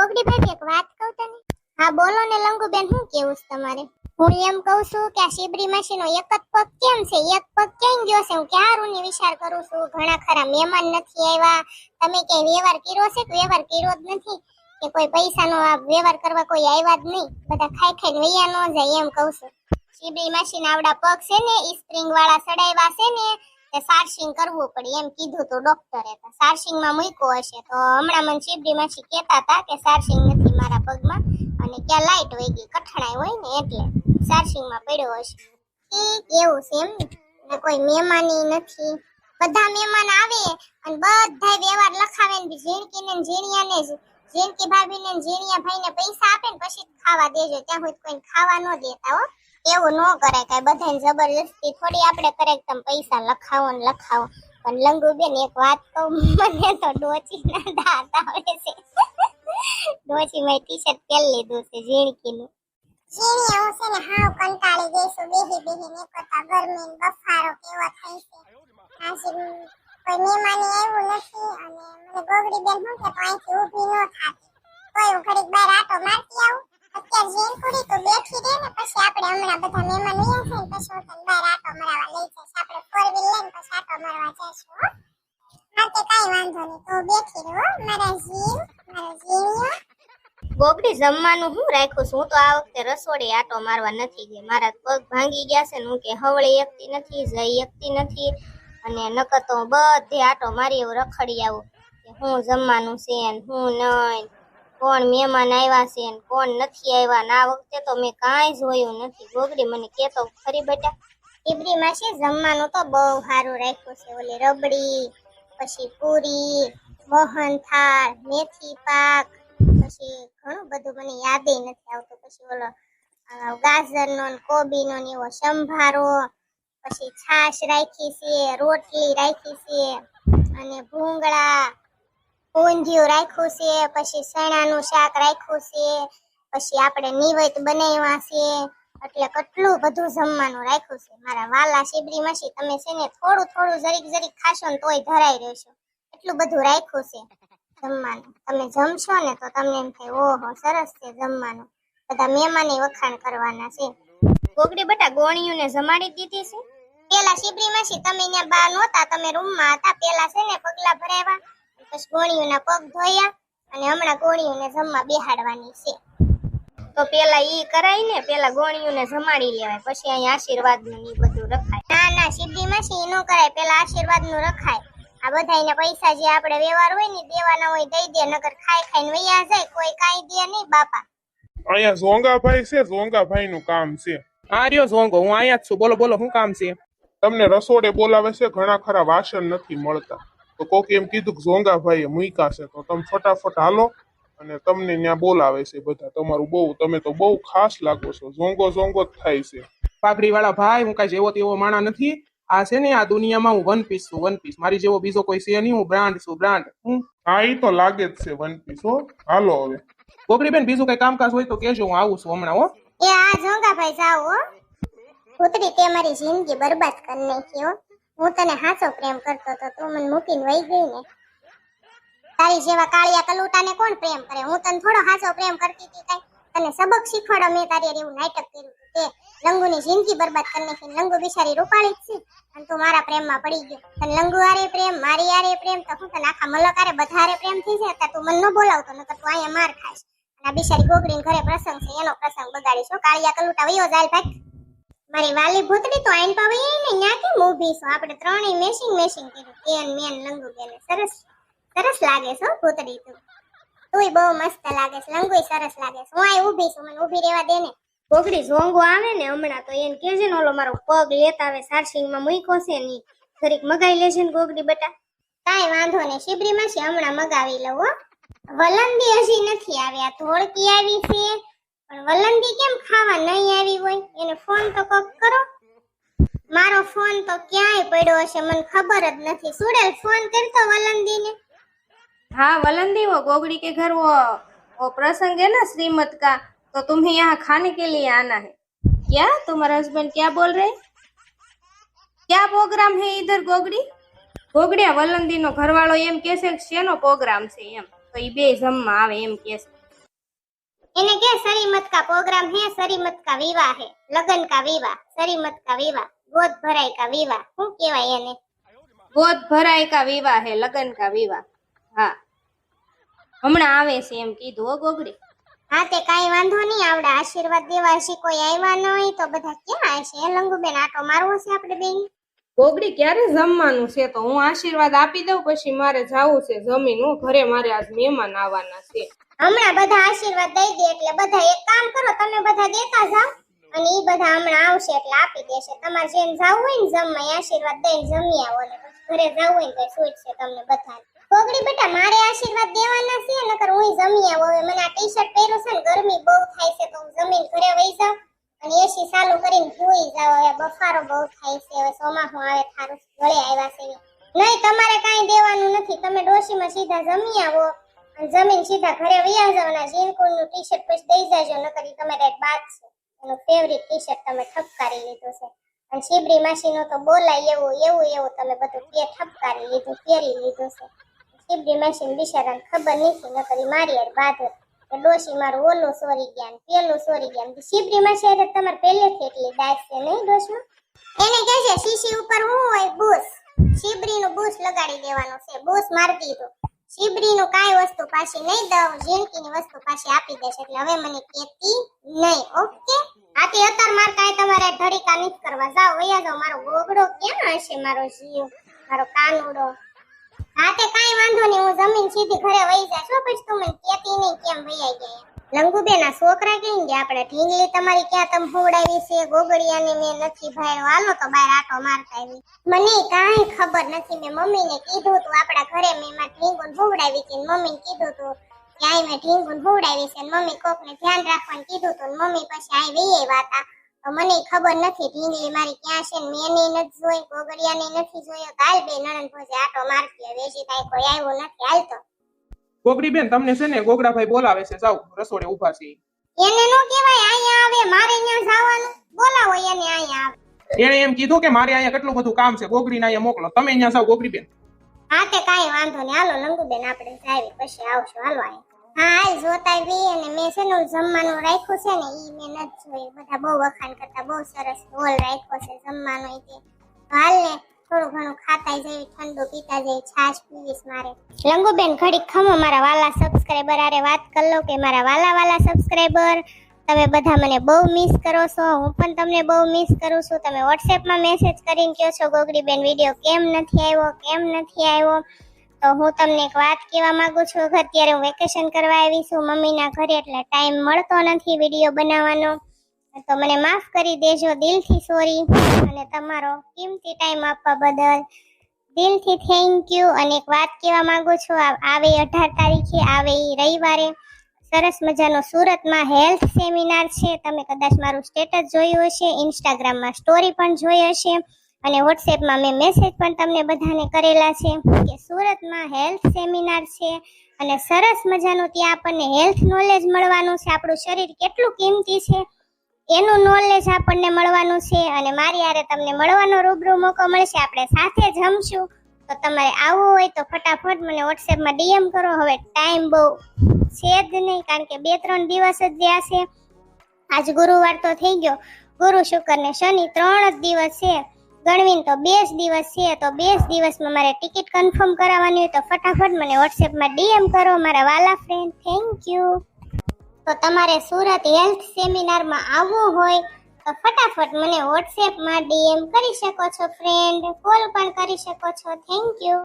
કોકડી ભાભી એક વાત કહું તને? હા, બોલો ને લંગુબેન શું કેવું છે તમારે? હું એમ કહું છું કે આ શિબરી માસીનો એક જ પગ કેમ છે? એક પગ ક્યાં ગયો છે? હું ક્યાં ની વિચાર કરું છું? ઘણા ખરા મહેમાન નથી આવ્યા. તમે ક્યાંય વ્યવહાર કર્યો છે કે વ્યવહાર કર્યો જ નથી? કે કોઈ પૈસાનો આ વ્યવહાર કરવા કોઈ આવ્યા જ નહીં? બધા ખાઈ ખાઈને વૈયા ન જાય એમ કહું છું. શિબરી માસીના આવડા પગ છે ને, ઈ સ્પ્રિંગ વાળા સડાવ્યા છે ને તે સારસિંગ કરવું પડે, એમ કીધું તો ડોક્ટરે. તો સારસિંગમાં મૂક્યો હશે. તો હમણાં મને શિબરી માસી કહેતા હતા કે સારસિંગ નથી મારા પગમાં, અને ક્યાં લાઈટ વહી ગઈ કઠણાઈ હોય ને એટલે સારસિંગમાં પડ્યો હશે. એવું છે એમ. ને કોઈ મહેમાની નથી. બધા મહેમાન આવે અને બધા વ્યવહાર લખાવે ને ઝીણકી ને ઝીણિયાને ઝીણકી ભાભી ઝીણિયા ભાઈ ને પૈસા આપે ને પછી ખાવા દેજો. ત્યાં સુધી કોઈ ખાવા ન દેતા હો. એવું ન કરાય, કઈ બધાને જબરજસ્તી થોડી આપણે કરે કે તમે પૈસા લખાવો ને લખાવો. પણ લંગુ બેન એક વાત કહું, મને તો ડોચી ના દાંત આવે છે. ડોચી મેં ટી પહેરી લીધું છે, ઝીણકીનું. ઝીણી છે ને, હાવ કંટાળી છું બેહી બેહી ને કરતા ગરમી બફારો કેવો થાય છે. કોઈ મહેમાની આવ્યું નથી અને મને ગોગડી બેન શું કે, તો અહીંથી ઊભી ન થાતી કોઈ હું ઘડીક બહાર આટો મારતી આવું. અત્યારે જેન જમવાનું હું રાખું છું? હું તો આ વખતે રસોડે આટો મારવા નથી ગઈ. મારા પગ ભાંગી ગયા છે ને, હું કે હવળી એકતી નથી, જઈ એકતી નથી. અને નકર તો બધે આટો મારી એવું રખડી આવું કે હું જમવાનું છે ને, હું નહીં. કોણ મહેમાન આવ્યા છે કોણ નથી આવ્યા ના વખતે તો મેં કાંઈ જોયું નથી. ગોગડી મને કહેતો ખરી બેટા. ટીબરી માસી, જમવાનું તો બહુ સારું રાખ્યું છે. ઓલી રબડી, પછી પૂરી, મોહન થાળ, મેથી પાક, પછી ઘણું બધું મને યાદે નથી આવતું. પછી ઓલો ગાજરનો ને કોબીનો ને એવો સંભારો, પછી છાશ રાખી છે, રોટલી રાખી છે, અને ભૂંગળા ઊંધિયું રાખ્યું છે, પછી સણાનું શાક રાખ્યું છે, પછી આપણે નિવેદ બનાવ્યા છે, એટલે કેટલું બધું જમવાનું રાખ્યું છે. મારા વાલા શીબડી માસી, તમે છે ને થોડું થોડું જરીક જરીક ખાશો ને તોય ધરાઈ રહેશો. એટલું બધું રાખ્યું છે જમવાનું. તમે જમશો ને તો તમને એમ થાય, ઓહો, સરસ છે જમવાનું. બધા મહેમાને વખાણ કરવાના છે. ગોગડી બટા ગોણીઓને જમાડી દીધી છે. પેલા શીબડી માસી, તમે ત્યાં બા નહોતા, તમે રૂમમાં હતા, પેલા છે ને પગલા ભરાવ્યા. પછી ગોળીઓના પગ ધોયા અને હમણાં ગોળીઓને જમવા બેહાડવાની છે. તો પેલા ઈ કરાય ને પેલા ગોળીઓને જમાડી લેવાય પછી અહીંયા આશીર્વાદનું ઈ બધું રખાય. ના ના શિવજી માસી નો કરાય પેલા આશીર્વાદનું રખાય. આ બધાયના પૈસા જે આપણે વ્યવહાર હોય ને દેવાના હોય દઈ દે નકર ખાઈ ખાઈને વૈયા જાય કોઈ કાઈ દે નહીં બાપા. અહીંયા ઝોંગાભાઈ છે ઝોંગાભાઈ નું કામ છે. આ રહ્યો ઝોંગો હું અહીંયા જ છું. બોલો બોલો શું કામ છે? તમને રસોડે બોલાવે છે ઘણા ખરા વાસણ નથી મળતા. તો કોક એમ કીધું કે ઝોંગાભાઈએ મૂક્યા છે તો તમે ફટાફટ હાલો અને તમને ત્યાં બોલાવે છે બધા. તમારું બહુ તમે તો બહુ ખાસ લાગો છો. ઝોંગો ઝોંગો જ થાય છે. પાઘડી વાળા ભાઈ હું કઈ જેવો તેવો માણા નથી. આ છે ને આ દુનિયામાં હું વન પીસ છું વન પીસ મારી જેવો બીજો કોઈ છે નહીં હું બ્રાન્ડ છું બ્રાન્ડ હું હા એ તો લાગે જ છે વન પીસ હો. હાલો હવે. ગોગરી બેન બીજું કઈ કામકાજ હોય તો કેજો હું આવું છું હમણાં હો. એ આ જોંગાભાઈ જાઓ હો. પુત્રી તે મારી જિંદગી બરબાદ કરી નાખી હો. હું તને હાચો પ્રેમ કરતો તો તું મને મૂકીને વહી ગઈ ને. તારી જેવા કાળિયા કલુટાને કોણ પ્રેમ કરે? હું તને થોડો હાચો પ્રેમ કરતી હતી કઈ. તને સબક શીખવાડો, મેં તારી એવું નાટક કર્યું. તે લંગુની જિંદગી બરબાદ કરી નાખી. લંગુ બિચારી રૂપાળી જ છે. અને તું મારા પ્રેમમાં પડી ગયો. તને લંગુ આરે પ્રેમ, મારી આરે પ્રેમ, તો હું તને આખા મલક હારે બધા પ્રેમ થઈ જાય. તો મને ન બોલાવતો, નકર તું અહીંયા માર ખાઈશ. અને આ બિચારી ગોગડીને ઘરે પ્રસંગ છે, એનો પ્રસંગ બગાડીશ. કાળિયા કલુટા વયો જાય ભાગ. મારી વાલી ભૂતડી તો આઈન પાવી ને ન્યા કેમ ઊભી છો? આપણે ત્રણેય મેશિંગ મેશિંગ કર્યું. કેન, મેન, લંગુ બેને સરસ સરસ લાગે છે ભૂતડી તું. તુંય બહુ મસ્ત લાગે છે. લંગુય સરસ લાગે છે. હું અહીં ઊભી છું. મને ઊભી રહેવા દે ને. ગોગડી ઝોંગો આવે ને હમણાં તો એને કેજે ને ઓલો મારો પગ લેતા આવે સારસિંગમાં મૂક્યો છે ની જરીક મગાઈ લેજે ને ગોગડી બટા. કાંઈ વાંધો નહીં. શિબરીમાં છે હમણાં મગાવી લઉં હો. વલંદી હજી નથી આવ્યા. ધોળકી આવી છે. પણ વલંદી કેમ ખાવા નહીં આવી હોય એને ફોન તો કોક કરો મારો ફોન તો ક્યાંય પડ્યો હશે મને ખબર જ નથી સુડેલ ફોન કરતો વલંદીને हाँ वलंदी वो गोगड़ी के घर वो वो प्रसंग है ना श्रीमत का तो तुम्हें यहाँ खाने के लिए आना है क्या तुम्हारा हस्बैंड क्या बोल रहे क्या प्रोग्राम है इधर गोगड़ी ગોગડિયા વલંદીનો ઘરવાળો એમ કે છે કે શેનો પ્રોગ્રામ છે એમ તો ઈ બે જમવા આવે એમ કે છે એને કે સરીમત કા પ્રોગ્રામ હે સરીમત કા વિવાહ હે લગન કા વિવાહ સરીમત કા વિવાહ ગોદ ભરાય કા વિવાહ શું કહેવાય એને? ગોદ ભરાય કા વિવાહ હે લગન કા વિવાહ. હા. હમણાં આવે છે એમ કીધું હો ગોગડી. હા તે કાઈ વાંધો નહીં આવડે આશીર્વાદ દેવા છે કોઈ આવ્યા ન હોય તો બધા ક્યાં હશે? લંગુબેન આટો મારવો છે આપણે બેન? ગોગડી ક્યારે જમવાનું છે તો હું આશીર્વાદ આપી દઉં, પછી મારે જાવું છે જમીન. હું ઘરે મારે આજ મહેમાન આવવાના છે. હમણાં બધા આશીર્વાદ દઈ દે એટલે બધા એક કામ કરો, તમે બધા દેતા જાઓ અને ઈ બધા હમણાં આવશે એટલે આપી દેશે. તમારે જેમ જવું હોય ને જમવા આશીર્વાદ દઈને જમી આવો ને ઘરે જવું હોય ને તો છે તમને બધા કોગડી બેટા, મારે આશીર્વાદ દેવાના છે, નકર હું જમી આવો. મને આ ટી શર્ટ પહેરું છે ને ગરમી બહુ થાય છે તો હું જમીન ઘરે વહી જાઉં. અને એસી ચાલુ કરીને સુઈ જાવ હવે બફારો બહુ થાય છે. હવે ચોમાસું આવે, થારું ગળે આવ્યા છે. નહીં, તમારે કાંઈ દેવાનું નથી. તમે ડોશીમાં સીધા જમી આવો. અને જમીન સીધા ઘરે વયા જાવ ને જીનકુલનું ટી શર્ટ પછી દઈ જાજો, નકર તમારે બાદ છે. એનું ફેવરિટ ટી શર્ટ તમે ઠપકારી લીધું છે. અને શીબરી માસીનો તો બોલાય એવું એવું એવું તમે બધું પે ઠપકારી લીધું પહેરી લીધું છે. શીબરી માસીને બિચારાને ખબર નથી, નકરી મારી બાધે. કે ડોશી મારું સોરી ગયા પેલું સોરી ગયા ને છે તમારે પહેલેથી એટલી દાસ છે નહીં ડોશમાં? એને કહે છે, શીશી ઉપર હું હોય બુશ. શીબરીનું બૂસ લગાડી દેવાનું છે બૂસ મારી દીધું. શીબરીનું કાંઈ વસ્તુ પાછી નહીં દઉં જિંદગીની વસ્તુ પાછી આપી દેશે એટલે હવે મને કેતી નહીં, ઓકે? આથી અત્યાર માર કાંઈ તમારે ધડીકા નથી કરવા. જાઓ, વયા જાઓ, મારો ગોગડો ક્યાં હશે, મારો જીવ, મારો કાનુડો? હા, તે કાઈ વાંધો નહીં, હું જમીન સીધી ઘરે વહી છો પછી તું મને કેતી નહીં કેમ વૈયા ગયા લંગુબેન, આ છોકરા કેમ આપણે ઢીંગલી તમારી ક્યાં તમ હોવડાવી છે? ગોગડિયાની મેં નથી ભાઈ હાલો તો બહાર આટો મારતા આવી. મને કાંઈ ખબર નથી. મેં મમ્મીને કીધું તું, આપણા ઘરે મેં એમાં ઢીંગુન હોવડાવી હતી ને મમ્મીને કીધું તું કે મેં ઢીંગુન હોવડાવી છે. ને મમ્મી કોકને ધ્યાન રાખવાનું કીધું તું ને મમ્મી પછી આઈ તો મને ખબર નથી ઢીંગલી મારી ક્યાં છે મેં એની નથી જોઈ ગોગડિયાની નથી જોયો. તો બે નણંદ ભોજે આટો મારતી હવે હજી કાંઈ કોઈ આવ્યો નથી. હાલ તો. ગોગડી બેન તમને છે ને ગોગડાભાઈ બોલાવે છે. જાઓ રસોડે ઊભા છે એને નો કહેવાય અહીંયા આવે મારે અહીંયા જવાનું. બોલાવો એને અહીંયા આવે. એને એમ કીધું કે મારે અહીંયા કેટલું બધું કામ છે. ગોગડીને અહીંયા મોકલો. તમે અહીંયા જાઓ ગોગડી બેન હા તે કઈ વાંધો નહીં. હાલો લંગુબેન આપણે જાવી. પછી આવશું. હાલો અહીંયા. હાલ જોતા વી અને મેં છે ને જમવાનું રાખ્યું છે ને, ઈ મેં નથી જોયું. બધા બહુ વખાણ કરતા, બહુ સરસ હોલ રાખ્યો છે જમવાનો તે હાલ ને થોડું ઘણું ખાતા જેવી ઠંડુ પીતા જેવી છાશ પીવીશ મારે. લંગુબેન ઘડી ખમો, મારા વાલા સબસ્ક્રાઈબર આરે વાત કરી લો કે મારા વાલા વાલા સબસ્ક્રાઈબર તમે બધા મને બહુ મિસ કરો છો. હું પણ તમને બહુ મિસ કરું છું. તમે વોટ્સએપમાં મેસેજ કરીને કહો છો, ગોગડીબેન વીડિયો કેમ નથી આવ્યો, કેમ નથી આવ્યો? તો હું તમને એક વાત કહેવા માંગુ છું. અત્યારે હું વેકેશન કરવા આવી છું. મમ્મીના ઘરે એટલે ટાઈમ મળતો નથી વીડિયો બનાવવાનો. તો મને માફ કરી દેજો દિલથી સોરી અને તમારો કિંમતી ટાઈમ આપવા બદલ દિલથી થેન્ક યુ અને એક વાત કહેવા માંગુ છું. આવે અઢાર તારીખે, આવે એ રવિવારે. સરસ મજાનો સુરતમાં હેલ્થ સેમિનાર છે. તમે કદાચ મારું સ્ટેટસ જોયું હશે. ઇન્સ્ટાગ્રામમાં સ્ટોરી પણ જોઈ હશે. અને વોટ્સએપમાં મેં મેસેજ પણ તમને બધાને કરેલા છે કે સુરતમાં હેલ્થ સેમિનાર છે અને સરસ મજાનું ત્યાં આપણને હેલ્થ નોલેજ મળવાનું છે. આપણું શરીર કેટલું કિંમતી છે એનું નોલેજ આપણને મળવાનું છે અને મારી હારે તમને મળવાનો રૂબરૂ મોકો મળશે. આપણે સાથે જમશું. તો તમારે આવવું હોય તો ફટાફટ મને વોટ્સએપમાં ડીએમ કરો. હવે ટાઈમ બહુ છે જ નહીં કારણ કે બે ત્રણ દિવસ જ રહ્યા છે. આજ ગુરુવાર તો થઈ ગયો. ગુરુ શુક્ર ને શનિ ત્રણ જ દિવસ છે. ગણવીને તો બે જ દિવસ છે, તો બે જ દિવસમાં મારે ટિકિટ કન્ફર્મ કરાવવાની હોય તો ફટાફટ મને વોટ્સએપમાં ડીએમ કરો, મારા વાલા ફ્રેન્ડ થેન્ક યુ તો તમારે સુરત હેલ્થ સેમિનારમાં આવવું હોય તો ફટાફટ મને વોટ્સએપમાં ડીએમ કરી શકો છો ફ્રેન્ડ કોલ પણ કરી શકો છો. Thank you